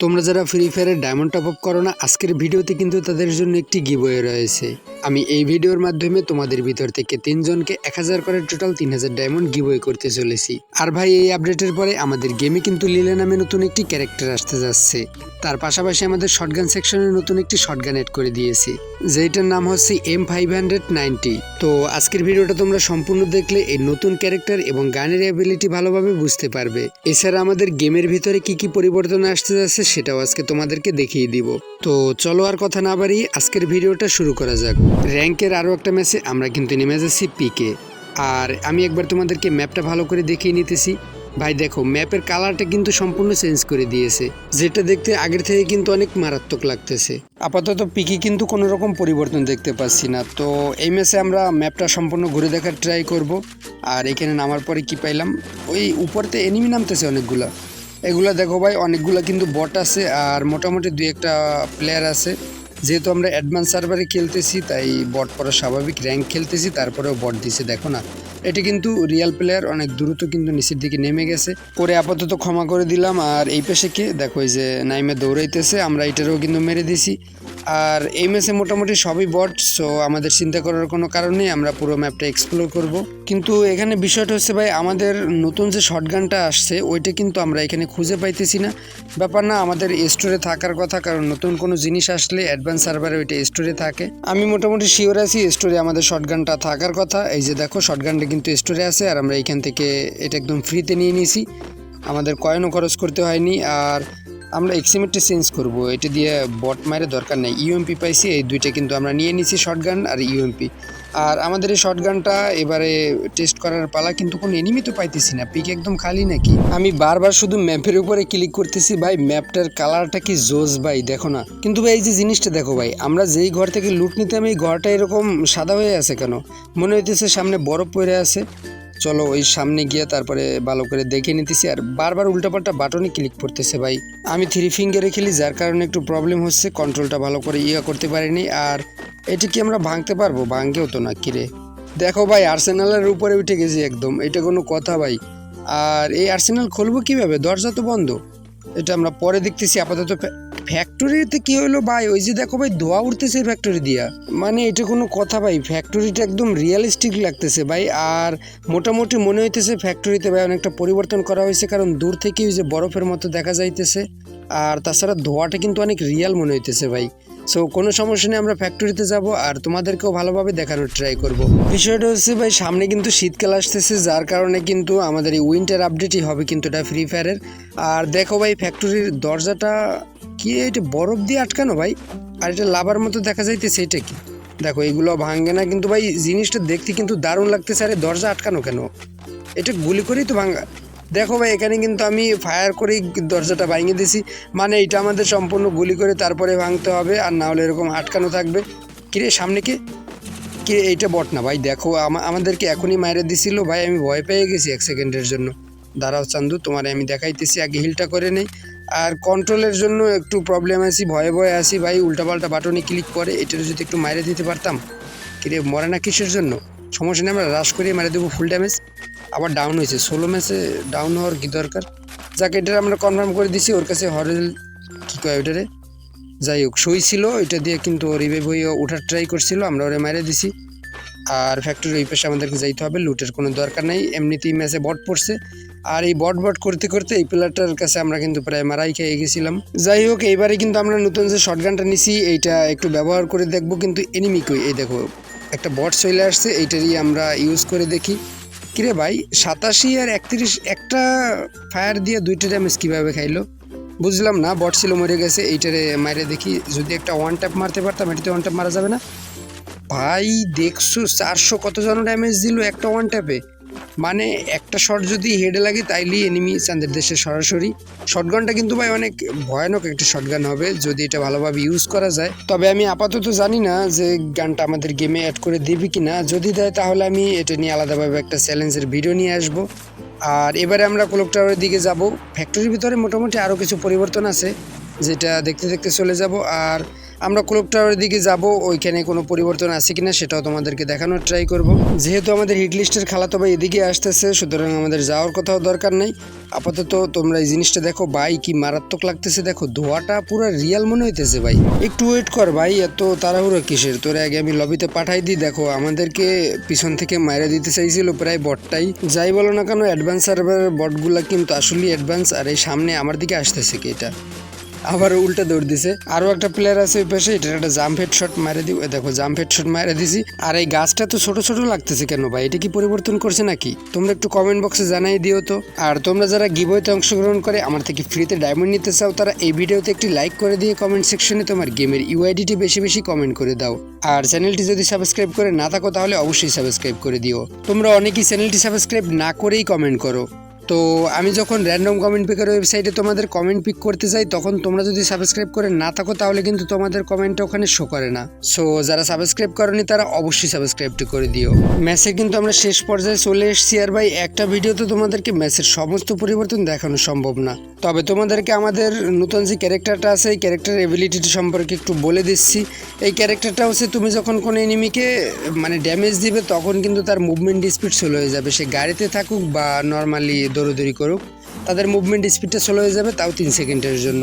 তোমরা যারা ফ্রি ফায়ারের ডায়মন্ড টপ আপ করো না, আজকের ভিডিওতে কিন্তু তাদের জন্য একটি গিবয়ে রয়েছে। আমি এই ভিডিওর মাধ্যমে তোমাদের ভিতর থেকে তিনজনকে এক হাজার করে টোটাল তিন হাজার ডায়মন্ড গিবয়ে করতে চলেছি। আর ভাই, এই আপডেটের পরে আমাদের গেমে কিন্তু লিলে নামে নতুন একটি ক্যারেক্টার আসতে যাচ্ছে। তার পাশাপাশি আমাদের শটগান সেকশনে নতুন একটি শটগান এড করে দিয়েছি। যেটার নাম হচ্ছে এম ফাইভ হান্ড্রেড নাইনটি তো আজকের ভিডিওটা তোমরা সম্পূর্ণ দেখলে, এই নতুন ক্যারেক্টার এবং গানের অ্যাবিলিটি ভালোভাবে বুঝতে পারবে। এছাড়া আমাদের গেমের ভিতরে কি কি পরিবর্তন আসতে যাচ্ছে সেটাও আজকে তোমাদেরকে দেখিয়ে দিব। তো চলো আর কথা না বাড়ি আজকের ভিডিওটা শুরু করা যাক। র্যাঙ্কের আরও একটা ম্যাচে আমরা কিন্তু নেমে যাচ্ছি পিকে আর আমি একবার তোমাদেরকে ম্যাপটা ভালো করে দেখিয়ে নিতেছি। ভাই দেখো, ম্যাপের কালারটা কিন্তু সম্পূর্ণ চেঞ্জ করে দিয়েছে। যেটা দেখতে আগের থেকে কিন্তু অনেক মারাত্মক লাগতেছে। আপাতত পিকে কিন্তু কোনো রকম পরিবর্তন দেখতে পাচ্ছি না। তো এই ম্যাচে আমরা ম্যাপটা সম্পূর্ণ ঘুরে দেখার ট্রাই করব। আর এখানে নামার পরে কি পাইলাম? ওই উপরতে এনিমি নামতেছে অনেকগুলা। এগুলা দেখো ভাই, অনেকগুলো কিন্তু বট আছে আর মোটামুটি দুই একটা প্লেয়ার আছে। যেহেতু আমরা অ্যাডভান্স সার্ভারে খেলতেছি, তাই বট পরে স্বাভাবিক। র্যাঙ্ক খেলতেছি, তারপরেও বট দিছে, দেখো না। এটি কিন্তু রিয়াল প্লেয়ার অনেক দ্রুত কিন্তু নিচের দিকে নেমে গেছে। করে আপাতত ক্ষমা করে দিলাম, আর এই পেশে কে? দেখো এই যে নাইমে দৌড়াইতেছে, আমরা এটারও কিন্তু মেরে দিছি। আর এই ম্যাচে মোটামুটি সবই বট সো আমাদের চিন্তা করার কোনো কারণ নেই, আমরা পুরো ম্যাপটা এক্সপ্লোর করব। কিন্তু এখানে বিষয়টা হচ্ছে ভাই, আমাদের নতুন যে শটগানটা আসছে, ওইটা কিন্তু আমরা এখানে খুঁজে পাইতেছি না। ব্যাপার না, আমাদের স্টোরে থাকার কথা, কারণ নতুন কোনো জিনিস আসলে অ্যাডভান্স সার্ভারে ওইটা স্টোরে থাকে। আমি মোটামুটি শিওর আছি স্টোরে আমাদের শটগানটা থাকার কথা। এই যে দেখো শটগানটা কিন্তু স্টোরে আছে, আর আমরা এখান থেকে এটা একদম ফ্রিতে নিয়ে নিয়েছি। আমাদের কয়েনও খরচ করতে হয়নি, আর আমরা এক্সিমেটটা চেঞ্জ করব। এটা দিয়ে বট মারে দরকার নেই। ইউএমপি পাইছি, এই দুইটা কিন্তু আমরা নিয়ে নিছি শটগান আর ইউএমপি আর আমাদের এই শটগানটা এবারে টেস্ট করার পালা কিন্তু কোনো এনিমি তো পাইতেছি না। পিক একদম খালি নাকি? আমি বারবার শুধু ম্যাপের উপরে ক্লিক করতেছি ভাই। ম্যাপটার কালারটা কি জোস ভাই, দেখো না। কিন্তু ভাই, এই যে জিনিসটা দেখো ভাই, আমরা যেই ঘর থেকে লুট নিতাম এই ঘরটা এরকম সাদা হয়ে আছে কেন? মনে হইতেছে সামনে বরফ পড়ে আছে। চলো ওই সামনে গিয়ে তারপরে ভালো করে দেখে নিতেছি আর বারবার উল্টাপাল্টা বাটনে ক্লিক করতেছে ভাই। আমি থ্রি ফিঙ্গারে খেলি, যার কারণে একটু প্রবলেম হচ্ছে কন্ট্রোলটা ভালো করে ইয়ে করতে পারিনি। আর এটি কি আমরা ভাঙতে পারব? ভাঙেও তো না কিরে দেখো ভাই আর্সেনালের উপরে উঠে গেছি একদম, এটা কোনো কথা ভাই। আর এই আর্সেনাল খুলবো কীভাবে? দরজা তো বন্ধ। এটা আমরা পরে দেখতেছি, আপাতত ফ্যাক্টরিতে কি হলো ভাই? ওই যে দেখো ভাই ধোয়া উঠতেছে ফ্যাক্টরি দিয়া। মানে এটা কোনো কথা ভাই ফ্যাক্টরিটা একদম রিয়েলিস্টিক লাগতেছে ভাই। আর মোটামুটি মনে হইতেছে ফ্যাক্টরিতে ভাই অনেকটা পরিবর্তন করা হয়েছে, কারণ দূর থেকে ওই যে বরফের মতো দেখা যাইতেছে। আর তাছাড়া ধোয়াটা কিন্তু অনেক রিয়েল মনে হইতেছে ভাই। সো কোনো সমস্যা নেই, আমরা ফ্যাক্টরিতে যাব আর তোমাদেরকেও ভালোভাবে দেখানোর ট্রাই করব। বিষয়টা হচ্ছে ভাই, সামনে কিন্তু শীতকাল আসতেছে, যার কারণে কিন্তু আমাদের এই উইন্টার আপডেটই হবে কিন্তু এটা ফ্রি ফায়ারের আর দেখো ভাই ফ্যাক্টরির দরজাটা কি এটা বরফ দিয়ে আটকানো ভাই? আর এটা লাভার মতো দেখা যাইতেছে, এটা কি? দেখো, এগুলো ভাঙে না, কিন্তু ভাই, জিনিসটা দেখতে কিন্তু দারুণ লাগতেছে, আরে দরজা আটকানো কেন? এটা গুলি করেই তো ভাঙা। দেখো ভাই, এখানে কিন্তু আমি ফায়ার করেই দরজাটা ভাঙিয়ে দিছি মানে এটা আমাদের সম্পূর্ণ গুলি করে তারপরে ভাঙতে হবে, আর না হলে এরকম আটকানো থাকবে। কিরে সামনে কি? কিরে এইটা বট না ভাই, দেখো আমাদেরকে এখনই মাইরে দিছিল, ভাই, আমি ভয় পেয়ে গেছি এক সেকেন্ডের জন্য। দাঁড়াও চান্দু, তোমার আমি দেখাইতেছি, আগে হিলটা করে নেই। আর কন্ট্রোলের জন্য একটু প্রবলেম আছি, ভয়ে ভয়ে আছি ভাই, উল্টাপাল্টা বাটনে ক্লিক করে এটার যদি একটু মাইরে দিতে পারতাম। কিরে, মরে না কিসের জন্য? সমস্যা নেই, আমরা রাশ করে মারে দেবো ফুল ড্যামেজ আবার ডাউন হয়েছে, ষোলো ম্যাচে ডাউন হওয়ার কি দরকার? যাকে এটা আমরা কনফার্ম করে দিছি, ওর কাছে হরেল কী কয় ওটারে? যাই হোক, সই ছিল, এটা দিয়ে কিন্তু রিভাইভ হয়ে ওঠার ট্রাই করছিল, আমরা ওরে মেরে দিছি। আর ফ্যাক্টরি ওই পাশে আমাদেরকে যাইতে হবে, লুটের কোনো দরকার নেই, এমনিতেই ম্যাচে বট পড়ছে। আর এই বট বট করতে করতে এই প্লেয়ারটার কাছে আমরা কিন্তু প্রায় মারাই খেয়ে গেছিলাম। যাই হোক, এইবারে কিন্তু আমরা নতুন যে শর্টগানটা নিছি, এইটা একটু ব্যবহার করে দেখব, কিন্তু এনিমি কই? এই দেখো, একটা বট চলে আসছে, এইটারই আমরা ইউজ করে দেখি। কিরে ভাই, সাতাশি আর একত্রিশ, একটা ফায়ার দিয়ে দুইটা ড্যামেজ কীভাবে খাইলো? বুঝলাম না বট ছিল, মরে গেছে, এইটারে মারে দেখি। যদি একটা ওয়ান ট্যাপ মারতে পারতাম এটাতে ওয়ান ট্যাপ মারা যাবে না। ভাই, দেখছ, চারশো কত জন ড্যামেজ দিল একটা ওয়ান ট্যাপে মানে একটা শট যদি হেডে লাগে, তাইলেই এনিমি চান্দের দেশে সরাসরি। শটগানটা কিন্তু ভাই অনেক ভয়ানক একটা শটগান হবে, যদি এটা ভালোভাবে ইউজ করা যায়। তবে আমি আপাতত জানি না যে গানটা আমাদের গেমে অ্যাড করে দেবে কি না যদি দেয়, তাহলে আমি এটা নিয়ে আলাদাভাবে একটা চ্যালেঞ্জের ভিডিও নিয়ে আসব। আর এবারে আমরা ক্লোক টাওয়ারের দিকে যাব। ফ্যাক্টরির ভিতরে মোটামুটি আরও কিছু পরিবর্তন আছে, যেটা দেখতে দেখতে চলে যাব। আর আমরা ক্লক টাওয়ারের দিকে যাব, ওইখানে কোনো পরিবর্তন আছে কিনা সেটাও তোমাদেরকে দেখানোর ট্রাই করব। যেহেতু আমাদের হিট লিস্টের খালাতো ভাই এদিকে আসতেছে, সুতরাং আমাদের যাওয়ার কোথাও দরকার নেই। আপাতত তোমরা এই জিনিসটা দেখো, ভাই কি মারাত্মক লাগতেছে, দেখো ধোয়াটা পুরো রিয়াল মনে হইতেছে ভাই। একটু ওয়েট কর ভাই, এত তাড়াহুড়ো কিসের? তোরে আগে আমি লবিতে পাঠাই দিই, দেখো আমাদেরকে পিছন থেকে মাইরে দিতে চাইছিল প্রায় বটটাই যাই বলো না কেন অ্যাডভান্স সার্ভারের বটগুলা কিন্তু আসলেই অ্যাডভান্স আর এই সামনে আমার দিকে আসতেছে কি এটা? আবার উল্টা দৌড় দিছে। আরও একটা প্লেয়ার আছে ওই পাশে এটা একটা জাম্প হেড শট মারে দিই। দেখো জাম্প হেড শট মারে দিছি। আর এই গাছটা তো ছোট ছোট লাগতেছে কেন ভাই? এটা কি পরিবর্তন করছে নাকি? তোমরা একটু কমেন্ট বক্সে জানাই দিও তো। আর তোমরা যারা গিবইতে অংশগ্রহণ করে আমার থেকে ফ্রিতে ডায়মন্ড নিতে চাও, তারা এই ভিডিওতে একটি লাইক করে দিয়ে কমেন্ট সেকশনে তোমার গেমের ইউআইডিটি বেশি বেশি কমেন্ট করে দাও। আর চ্যানেলটি যদি সাবস্ক্রাইব করে না থাকো, তাহলে অবশ্যই সাবস্ক্রাইব করে দিও। তোমরা অনেকেই চ্যানেলটি সাবস্ক্রাইব না করেই কমেন্ট করো। তো আমি যখন র্যান্ডম কমেন্ট পিকের ওয়েবসাইটে তোমাদের কমেন্ট পিক করতে যাই, তখন তোমরা যদি সাবস্ক্রাইব করে না থাকো, তাহলে কিন্তু তোমাদের কমেন্টটা ওখানে শো করে না। সো যারা সাবস্ক্রাইব করনি, তারা অবশ্যই সাবস্ক্রাইবটি করে দিও। ম্যাচে কিন্তু আমরা শেষ পর্যায়ে চলে এসেছি, আর ভাই, একটা ভিডিওতে তোমাদেরকে ম্যাচের সমস্ত পরিবর্তন দেখানো সম্ভব না। তবে তোমাদেরকে আমাদের নতুন যে ক্যারেক্টারটা আছে, এই ক্যারেক্টার এবিলিটিটি সম্পর্কে একটু বলে দিচ্ছি। এই ক্যারেক্টারটা হচ্ছে, তুমি যখন কোনো এনিমিকে মানে ড্যামেজ দিবে, তখন কিন্তু তার মুভমেন্ট স্পিড স্লো হয়ে যাবে। সে গাড়িতে থাকুক বা নর্মালি দৌড়দৌড়ি করুক তাদের মুভমেন্ট স্পিডটা স্লো হয়ে যাবে তাও তিন সেকেন্ডের জন্য।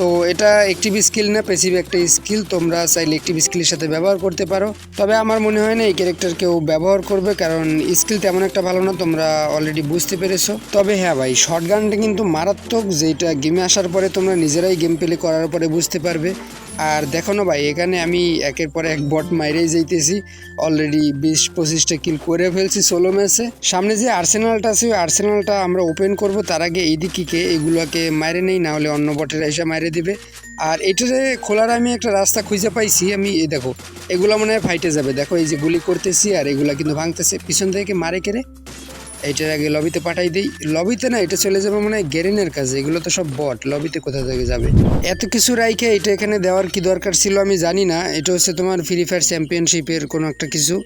তো এটা একটিভ স্কিল না পেসিভ একটা স্কিল তোমরা চাইলে একটিভ স্কিলের সাথে ব্যবহার করতে পারো। তবে আমার মনে হয় না এই ক্যারেক্টার কেউ ব্যবহার করবে, কারণ স্কিল তেমন একটা ভালো না, তোমরা অলরেডি বুঝতে পেরেছ। তবে হ্যাঁ ভাই শর্ট গানটা কিন্তু মারাত্মক, যেটা গেমে আসার পরে তোমরা নিজেরাই গেম প্লে করার পরে বুঝতে পারবে। আর দেখো না ভাই, এখানে আমি একের পর এক বট মাইরেই যাইতেছি। অলরেডি বিশ পঁচিশটা কিল করে ফেলছি ষোলো ম্যাচে সামনে যে আর্সেনালটা আছে, ওই আর্সেনালটা আমরা ওপেন করব, তার আগে এই দিকে এগুলোকে মাইরে নেই না হলে অন্য বটেরা এসে মাইরে দিবে। আর এটারে খোলার আমি একটা রাস্তা খুঁজে পাইছি, আমি এই দেখো, এগুলো মনে হয় ফাইটে যাবে। দেখো, এই যে গুলি করতেছি আর এগুলা কিন্তু ভাঙতেছে। পিছন থেকে মারে কেড়ে এইটার আগে লবিতে পাঠাই দিই। লবিতে না, এটা চলে যাবে মানে গেরিনের কাছে। এগুলো তো সব বট, লবিতে কোথা থেকে যাবে? এত কিছু রাইখে এটা এখানে দেওয়ার কি দরকার ছিল আমি জানি না। এটা হচ্ছে তোমার ফ্রি ফায়ার চ্যাম্পিয়নশিপের কোনো একটা কিছু।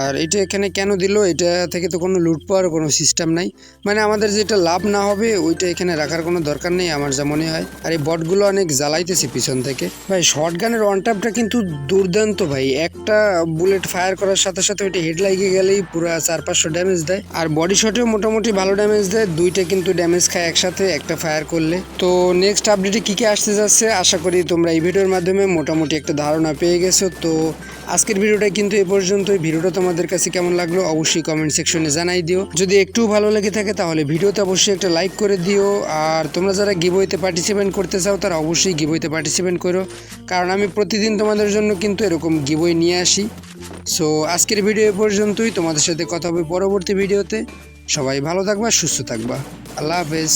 আর এটা এখানে কেন দিল? এটা থেকে তো কোনো লুট পাওয়ার কোনো সিস্টেম নাই। মানে আমাদের যেটা লাভ না হবে, ওইটা এখানে রাখার কোনো দরকার নেই আমার যা মনে হয়। আর এই বটগুলো অনেক জ্বালাইতেছে পিছন থেকে। ভাই শর্ট গানের ওয়ান টাপটা কিন্তু দুর্দান্ত ভাই। একটা বুলেট ফায়ার করার সাথে সাথে ওইটা হেড লাগিয়ে গেলেই পুরো চার পাঁচশো ড্যামেজ দেয়। আর বডি শটেও মোটামুটি ভালো ড্যামেজ দেয়। দুইটা কিন্তু ড্যামেজ খায় একসাথে, একটা ফায়ার করলে। তো নেক্সট আপডেটে কী কী আসতে যাচ্ছে, আশা করি তোমরা এই ভিডিওর মাধ্যমে মোটামুটি একটা ধারণা পেয়ে গেছো। তো আজকের ভিডিওটা কিন্তু এ পর্যন্তই। ভিডিওটা তোমাদের কাছে কেমন লাগল অবশ্যই কমেন্ট সেকশনে জানাই দিও। যদি একটু ভালো লেগে থাকে তাহলে ভিডিওতে অবশ্যই একটা লাইক করে দিও। আর তোমরা যারা গিবইতে পার্টিসিপেন্ট করতে চাও তারা অবশ্যই গিবইতে পার্টিসিপেন্ট করো। কারণ আমি প্রতিদিন তোমাদের জন্য কিন্তু এরকম গিবই নিয়ে আসি। সো আজকের ভিডিও পর্যন্তই। তোমাদের সাথে কথা হবে পরবর্তী ভিডিওতে সবাই ভালো থাকবা, সুস্থ থাকবা। আল্লাহ হাফেজ।